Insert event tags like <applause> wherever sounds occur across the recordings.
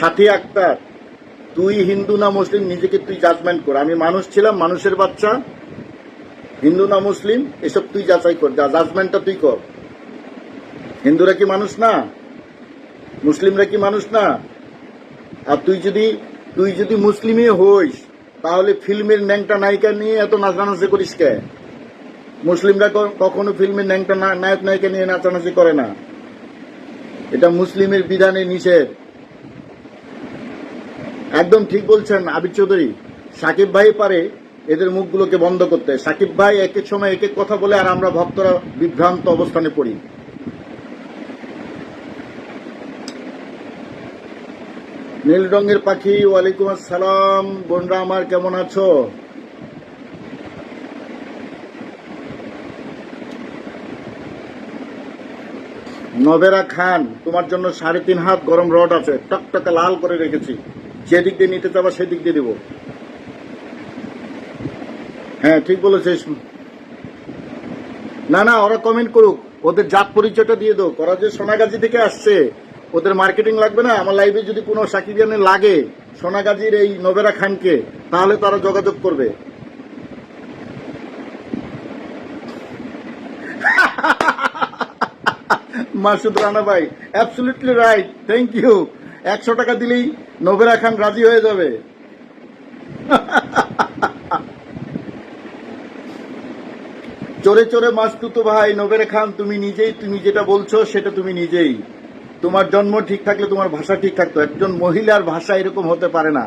সাথী আক্তার, তুই হিন্দু না মুসলিম নিজেকে তুই জাজমেন্ট কর। আমি মানুষ ছিলাম, মানুষের বাচ্চা। হিন্দু না মুসলিম, এসব তুই যাচাই কর, যা জাজমেন্টটা তুই কর। হিন্দুরা কি মানুষ না? মুসলিমরা কি মানুষ না? আর তুই যদি তুই যদি মুসলিমই হইস, তাহলে ফিল্মের ন্যাংটা নায়িকা নিয়ে এত নাচানাচি করিস কে? মুসলিমরা কখনো ফিল্মের ন্যাংটা নায়ক নায়িকা নিয়ে নাচানাচি করে না। এটা মুসলিমের বিধানে নিষেধ। একদম ঠিক বলছেন আবির চৌধুরী। সাকিব ভাই পারে এদের মুখগুলোকে বন্ধ করতে। সাকিব ভাই এক এক সময় এক এক কথা বলে আর আমরা ভক্তরা বিভ্রান্ত অবস্থানে পড়ি। নীল রঙের পাখি, ওয়ালাইকুম আসসালাম। বোনরা আমার কেমন আছো? নবেরা খান, তোমার জন্য সাড়ে তিন হাত গরম রড আছে। টকটকে লাল করে রেখেছি। যেদিক দিয়ে নিতে চাবা সেদিক দিয়ে দেবো। হ্যাঁ ঠিক বলেছিস। না না, ওরা কমেন্ট করুক। ওদের জাত পরিচয়টা দিয়ে দাও ওরা যে সোনাগাজী থেকে আসছে, ওদের মার্কেটিং লাগবে না? আমার লাইভে যদি কোনো সাকিবিয়ানে লাগে, সোনাগাজীর এই নবেরা খানকে, তাহলে তারা যোগাযোগ করবে। <laughs> মাসুদ রানা ভাই অ্যাবসলিউটলি রাইট থ্যাংক ইউ একশো টাকা দিলেই নবেরা খান রাজি হয়ে যাবে। চোরে চোরে মাস তুতো ভাই, নবেরা খান, তুমি নিজেই, তুমি যেটা বলছো সেটা তুমি নিজেই। তোমার জন্ম ঠিক থাকলে তোমার ভাষা ঠিক থাকতো। একজন মহিলার ভাষা এরকম হতে পারে না।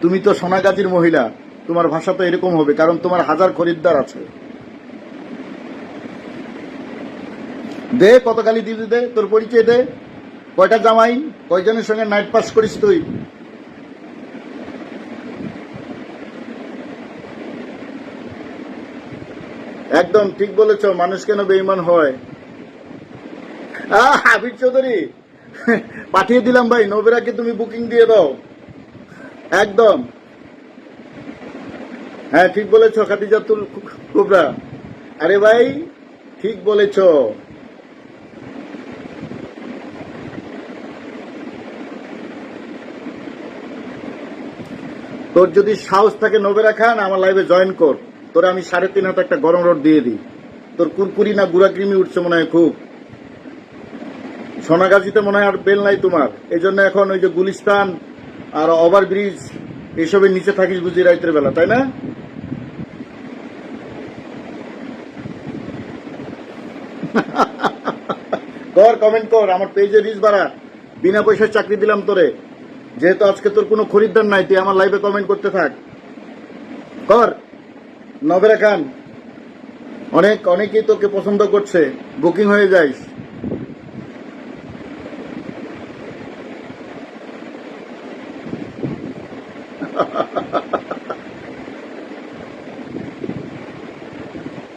তুমি তো সোনাগাজীর মহিলা, তোমার ভাষা তো এরকম হবে, কারণ তোমার হাজার খরিদ্দার আছে। দে, কত গালি দিবি দে? তোর পরিচয় দে। কয়টা জামাই? কয়জনের সঙ্গে নাইট পাস করিস তুই? একদম ঠিক বলেছ, মানুষ কেন বেইমান হয়? হাবিব চৌধুরী, পাঠিয়ে দিলাম ভাই, নবেরাকে তুমি বুকিং দিয়ে দাও। একদম। হ্যাঁ ঠিক বলেছ, খাদিজাতুল কুবরা। আরে ভাই, ঠিক বলেছ। তোর যদি সাহস থাকে নবেরা খান, আমার লাইভে জয়েন কর। তোরে আমি সাড়ে তিন হাতে একটা গরম রোড দিয়ে দিই। তোর কুরকুরি না গুড়া কৃমি উঠছে মনে হয় খুব। সোনাগাছিতে মনে হয় আর বেল নাই তোমার। এই জন্য এখন ওই যে গুলিস্তান আর ওভার ব্রিজ এসবের নিচে থাকিস বুঝি রাইতের বেলা, তাই না? <laughs> কর কমেন্ট কর, আমার পেজে রিচ বাড়া। বিনা পয়সায় চাকরি দিলাম তোরে। যেহেতু আজকে তোর কোনো খরিদ্দার নাই, তুই আমার লাইভে কমেন্ট করতে থাক। কর। নবেরা খান। অনেক, অনেকেই তোকে পছন্দ করছে। বুকিং হয়ে যাইস।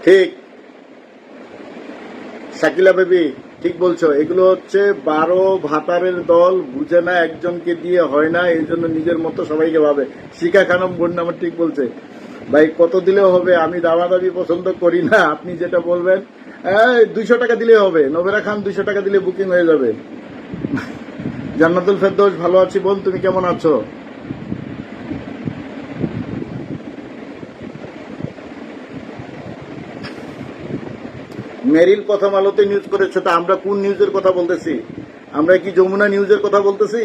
ঠিক। শাকিলা বেবি। ঠিক বলছো, এগুলো হচ্ছে বারো ভাতারের দল, বুঝে না একজনকে দিয়ে হয় না, এই জন্য নিজের মতো সবাইকে ভাবে। শিখা খানম বোন আমার ঠিক বলছে। ভাই, কত দিলেও হবে? আমি দামাদামি পছন্দ করি না, আপনি যেটা বলবেন। দুইশো টাকা দিলে হবে। নবেরা খান দুইশো টাকা দিলে বুকিং হয়ে যাবে। জান্নাতুল ফেরদৌস, ভালো আছি বোন তুমি কেমন আছো? মেরিল প্রথম আলোতে নিউজ করেছে, তা আমরা কোন নিউজের কথা বলতেছি? আমরা কি যমুনা নিউজের কথা বলতেছি?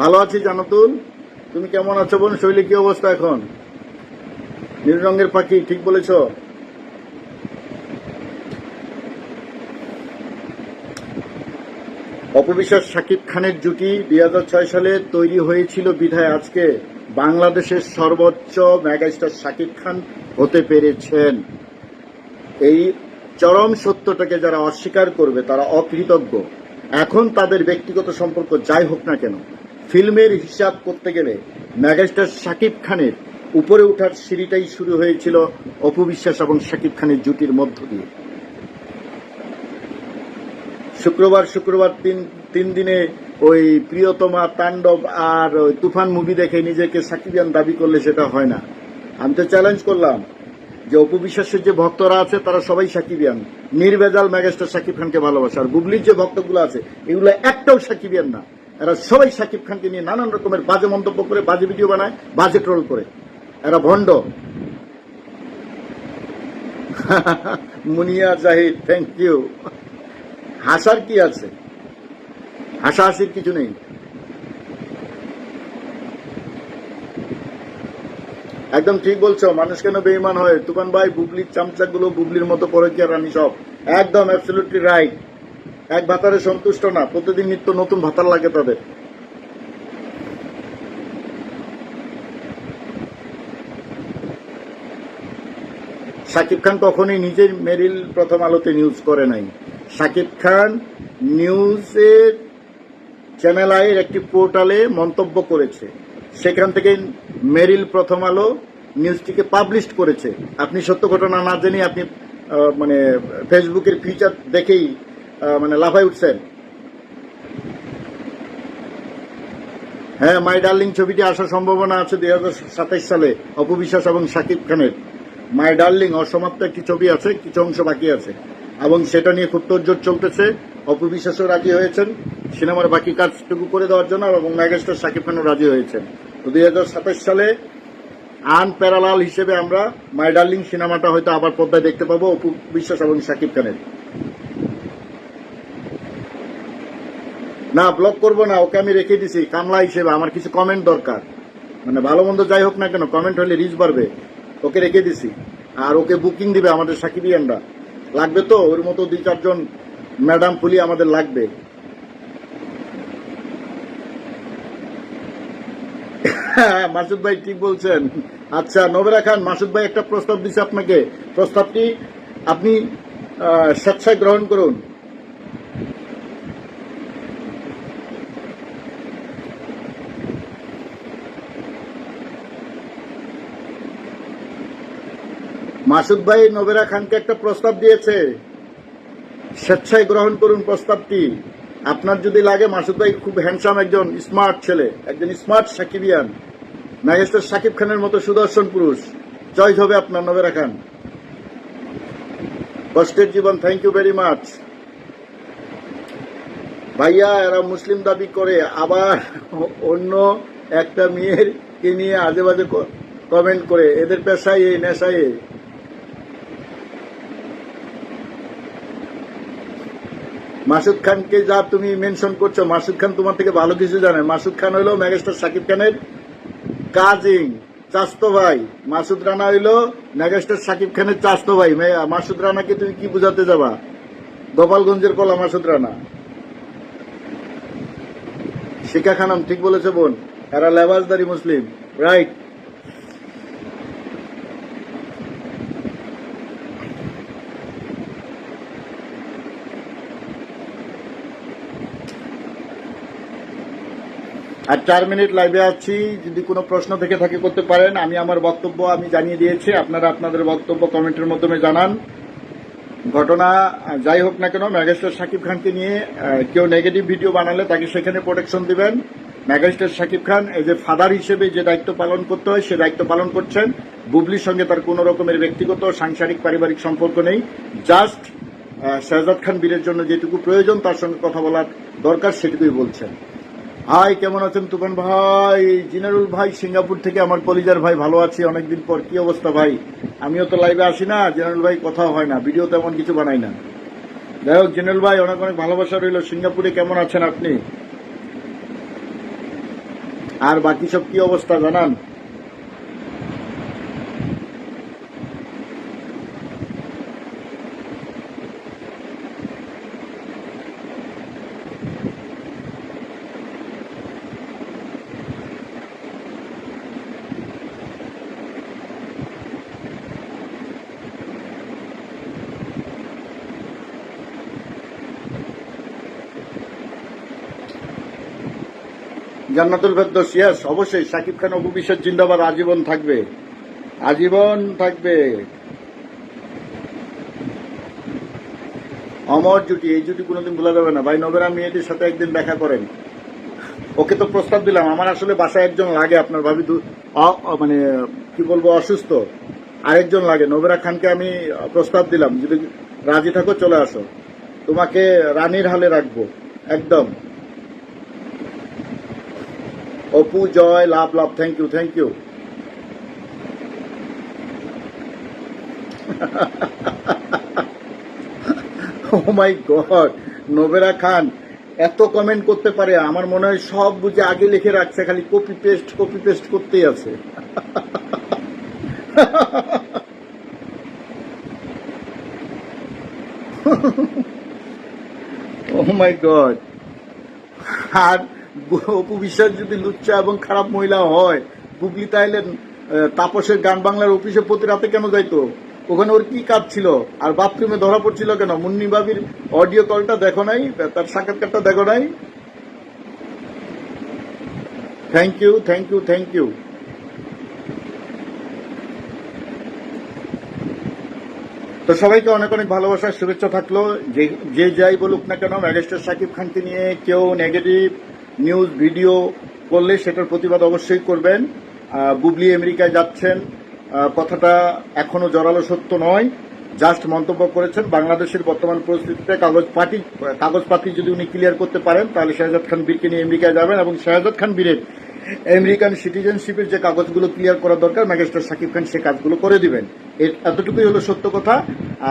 ভালো আছি জানাতুল। তুমি কেমন আছো বোন? শৈলী কি অবস্থা এখন? নীল রঙের পাখি, ঠিক বলেছ? অপবিশ্বাস শাকিব খানের জুটি দুই হাজার ছয় সালে তৈরি হয়েছিল বিধায় আজকে বাংলাদেশের সর্বোচ্চ মেগাস্টার শাকিব খান হতে পেরেছেন। এই চরম সত্যটাকে যারা অস্বীকার করবে, তারা অকৃতজ্ঞ। এখন তাদের ব্যক্তিগত সম্পর্ক যাই হোক না কেন, ফিল্মের হিসাব করতে গেলে ম্যাগাস্টার শাকিব খানের উপরে ওঠার সিঁড়িটাই শুরু হয়েছিল অপবিশ্বাস এবং শাকিব খানের জুটির মধ্য দিয়ে। শুক্রবার শুক্রবার তিন তিন দিনে ওই প্রিয়তমা তাণ্ডব আর তুফান মুভি দেখে নিজেকে সাকিবিয়ান দাবি করলে সেটা হয় না। আমি তো চ্যালেঞ্জ করলাম যে অপবিশ্বাসের যে ভক্তরা আছে, তারা সবাই সাকিবিয়ান। নির্ভেজাল ম্যাগেস্টার সাকিব খানকে ভালোবাসে। আর গুগলির যে ভক্তগুলো আছে, এগুলো একটাও সাকিবিয়ান না। এরা সবাই শাকিব খানকে নিয়ে নানান রকমের বাজে মন্তব্য করে, বাজে ভিডিও বানায়, বাজে ট্রোল করে। এরা ভণ্ড। <laughs> মুনিয়া জাহিদ থ্যাংক ইউ হাসার কি আছে? হাসাহাসির কিছু নেই। একদম ঠিক বলছো, মানুষ কেন বেইমান হয়? তুফান ভাই, বুবলির চামচাগুলো বুবলির মতো পরে কি আর রানী সব? একদম অ্যাবসলিউটলি রাইট এক ভাতারে সন্তুষ্ট না, প্রতিদিন নিত্য নতুন ভাতার লাগে তাদের। শাকিব খান কখনোই নিজের মেরিল প্রথম আলোতে নিউজ করে নাই। শাকিব খান নিউজের চ্যানেল আইয়ের একটি পোর্টালে মন্তব্য করেছে। সেখান থেকে মেরিল প্রথম আলো নিউজটিকে পাবলিশ করেছে। আপনি সত্য ঘটনা না জেনে আপনি মানে ফেসবুকের ফিচার দেখেই মানে লাফায় উঠছেন। হ্যাঁ মাই ডার্লিং ছবিটি আসার সম্ভাবনা আছে দুই হাজার সালে অপবিশ্বাস এবং শাকিব খানের। মাই ডার্লিং অসমাপ্ত একটি ছবি আছে, কিছু অংশ বাকি আছে। এবং সেটা নিয়ে খুব তোড়জোড় চলতেছে। অপবিশ্বাসও রাজি হয়েছেন। সিনেমার বাকি কাজটুকু করে দেওয়ার জন্য এবং মেগাস্টার শাকিব খানও রাজি হয়েছেন। দুই সালে আন প্যারালাল হিসেবে আমরা মাই ডার্লিং সিনেমাটা হয়তো আবার পর্দায় দেখতে পাবো, অপু বিশ্বাস এবং শাকিব খানের। না ব্লক করব না, ওকে আমি রেখে দিছি, কামলা হিসেবে, আমার কিছু কমেন্ট দরকার। মানে ভালো মন্দ যাই হোক না কেন কমেন্ট হলে রিচ বাড়বে, ওকে রেখে দিছি। আর ওকে বুকিং দিবে আমাদের সাকিবিয়ানরা লাগবে তো? ওর মতো দুই চারজন ম্যাডাম পুলি আমাদের লাগবে। মাসুদ ভাই ঠিক বলছেন। আচ্ছা নবেরা খান, মাসুদ ভাই একটা প্রস্তাব দিচ্ছে আপনাকে। প্রস্তাবটি আপনি স্বেচ্ছায় গ্রহণ করুন। মাসুদ ভাই নবেরা খানকে একটা প্রস্তাব দিয়েছে। স্বেচ্ছায় গ্রহণ করুন প্রস্তাবটি। আপনার যদি লাগে, মাসুদ ভাই খুব হ্যান্ডসাম একজন স্মার্ট ছেলে, একজন স্মার্ট সাকিবিয়ান, ম্যাগেস্টার সাকিব খানের মতো সুদর্শন পুরুষ। চয়েস হবে আপনার নবেরা খান। কষ্টের জীবন থ্যাংক ইউ ভেরি মাচ ভাইয়া, এরা মুসলিম দাবি করে, আবার অন্য একটা মেয়ের কে নিয়ে আজে বাজে কমেন্ট করে, এদের পেশায় এই, নেশায় মাসুদ খানকে যা তুমি মেনশন করছ, মাসুদ খান তোমার থেকে ভালো কিছু জানে। মাসুদ খান হইল মেগাস্টার সাকিব খানের কাজিং চাস্তো ভাই। মাসুদ রানা হইল মেগাস্টার সাকিব খানের চাস্তো ভাই। মাসুদ রানাকে তুমি কি বুঝাতে যাবা? গোপালগঞ্জের কলা মাসুদ রানা। শিখা খানম, ঠিক বলেছে বোন। এরা লেবাসদারি মুসলিম। রাইট। আর চার মিনিট লাইভে আছি। যদি কোনো প্রশ্ন থেকে থাকে, করতে পারেন। আমি আমার বক্তব্য আমি জানিয়ে দিয়েছি। আপনারা আপনাদের বক্তব্য কমেন্টের মাধ্যমে জানান। ঘটনা যাই হোক না কেন ম্যাগেস্টার সাকিব খানকে নিয়ে কেউ নেগেটিভ ভিডিও বানালে তাকে সেখানে প্রোটেকশন দিবেন। ম্যাগেস্টার সাকিব খান এই যে ফাদার হিসেবে যে দায়িত্ব পালন করতে হয়, সে দায়িত্ব পালন করছেন। বুবলির সঙ্গে তার কোনো রকমের ব্যক্তিগত, সাংসারিক, পারিবারিক সম্পর্ক নেই। জাস্ট শাহজাদ খান বীরের জন্য যেটুকু প্রয়োজন, তার সঙ্গে কথা বলার দরকার, সেটুকুই বলছেন। হাই কেমন আছেন তুফান ভাই? জিনারুল ভাই, সিঙ্গাপুর থেকে আমার কলিজার ভাই, ভালো আছি, অনেকদিন পর। কি অবস্থা ভাই? আমিও তো লাইভে আসি না, জেনারেল ভাই কথা হয় না ভিডিও তেমন কিছু বানাই না। যাই হোক, জেনারেল ভাই, অনেক অনেক ভালোবাসা রইল। সিঙ্গাপুরে কেমন আছেন আপনি? আর বাকি সব কি অবস্থা জানান? জান্নাতুল ফেরদৌস ইয়াস অবশ্যই, সাকিব খান, অপু বিশ্বাস জিন্দাবাদ, আজীবন থাকবে। আজীবন থাকবে। অমর জুটি, এই জুটি কোনোদিন ভোলা যাবে না। ভাই নবেরা মেয়েটির সাথে একদিন দেখা করেন। ওকে তো প্রস্তাব দিলাম। আমার আসলে বাসায় একজন লাগে, আপনার ভাবি মানে কি বলব, অসুস্থ। আরেকজন লাগে। নবেরা খানকে আমি প্রস্তাব দিলাম। যদি রাজি থাকো, চলে আসো। তোমাকে রানীর হালে রাখব। একদম। Apu, Joy, love love thank you thank you oh my God Nobera Khan এত কমেন্ট করতে পারে, আমার মনে হয় সব বুঝে আগে লিখে রাখছে, খালি কপি পেস্ট কপি পেস্ট করতেই আছে। ও মাই গড আর অপু বিশ্বাস যদি লুচ্চা এবং খারাপ মহিলা হয়, গুগলি তাইলে তাপসের গান বাংলার অফিসে প্রতি রাতে কেন যাইতো? ওখানে ওর কি কাজ ছিল? আর বাথরুমে ধরা পড়ছিল কেন? মুন্নি বাবির অডিও কলটা দেখো নাই? তার সাক্ষাৎকারটা দেখো নাই? Thank you thank you thank you তো সবাইকে অনেক অনেক ভালোবাসার শুভেচ্ছা থাকল। যে যে যাই বলুক না কেন ম্যাজিস্ট্রেট সাকিব খানকে নিয়ে কেউ নেগেটিভ নিউজ ভিডিও করলে সেটার প্রতিবাদ অবশ্যই করবেন। বুবলি আমেরিকায় যাচ্ছেন। কথাটা এখনও জোরালো সত্য নয়। জাস্ট মন্তব্য করেছেন, বাংলাদেশের বর্তমান পরিস্থিতিতে কাগজ পাটি কাগজপাতি যদি উনি ক্লিয়ার করতে পারেন, তাহলে শাহজাদ খান বীরকে নিয়ে আমেরিকায় যাবেন এবং শাহজাদ খান বীরের আমেরিকান সিটিজেনশিপের যে কাগজগুলো ক্লিয়ার করা দরকার, ম্যাজিস্ট্রেট সাকিব খান সে কাজগুলো করে দিবেন। এতটুকুই হলো সত্য কথা।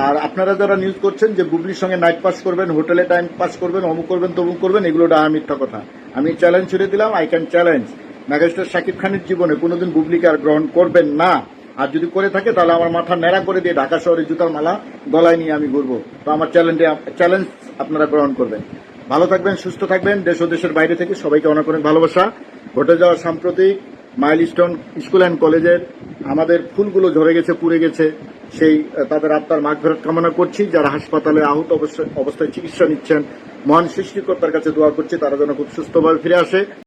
আর আপনারা যারা নিউজ করছেন যে বুবলির সঙ্গে নাইট পাস করবেন, হোটেলে টাইম পাস করবেন, অমুক করবেন, তমুক করবেন, এগুলো ডাহা মিথ্যা কথা। আমি চ্যালেঞ্জ ছুড়ে দিলাম I can challenge magistrate Sakib খানের জীবনে কোনোদিন বুবলিকে আর গ্রহণ করবেন না। আর যদি করে থাকে, তাহলে আমার মাথা ন্যাড়া করে দিয়ে ঢাকা শহরে জুতার মালা গলায় নিয়ে আমি ঘুরবো। তো আমার চ্যালেঞ্জে চ্যালেঞ্জ আপনারা গ্রহণ করবেন। ভালো থাকবেন, সুস্থ থাকবেন, দেশ ও দেশের বাইরে থেকে সবাইকে অনেক অনেক ভালোবাসা। ঘটে যাওয়া সাম্প্রতিক মাইলস্টোন স্কুল অ্যান্ড কলেজের আমাদের ফুলগুলো ঝরে গেছে, পুড়ে গেছে। সেই তাদের আত্মার মাঘ ফেরত কামনা করছি। যারা হাসপাতালে আহত অবস্থায় চিকিৎসা নিচ্ছেন, মহান সৃষ্টিকর্তার কাছে দোয়া করছি, তারা যেন খুব সুস্থভাবে ফিরে আসে।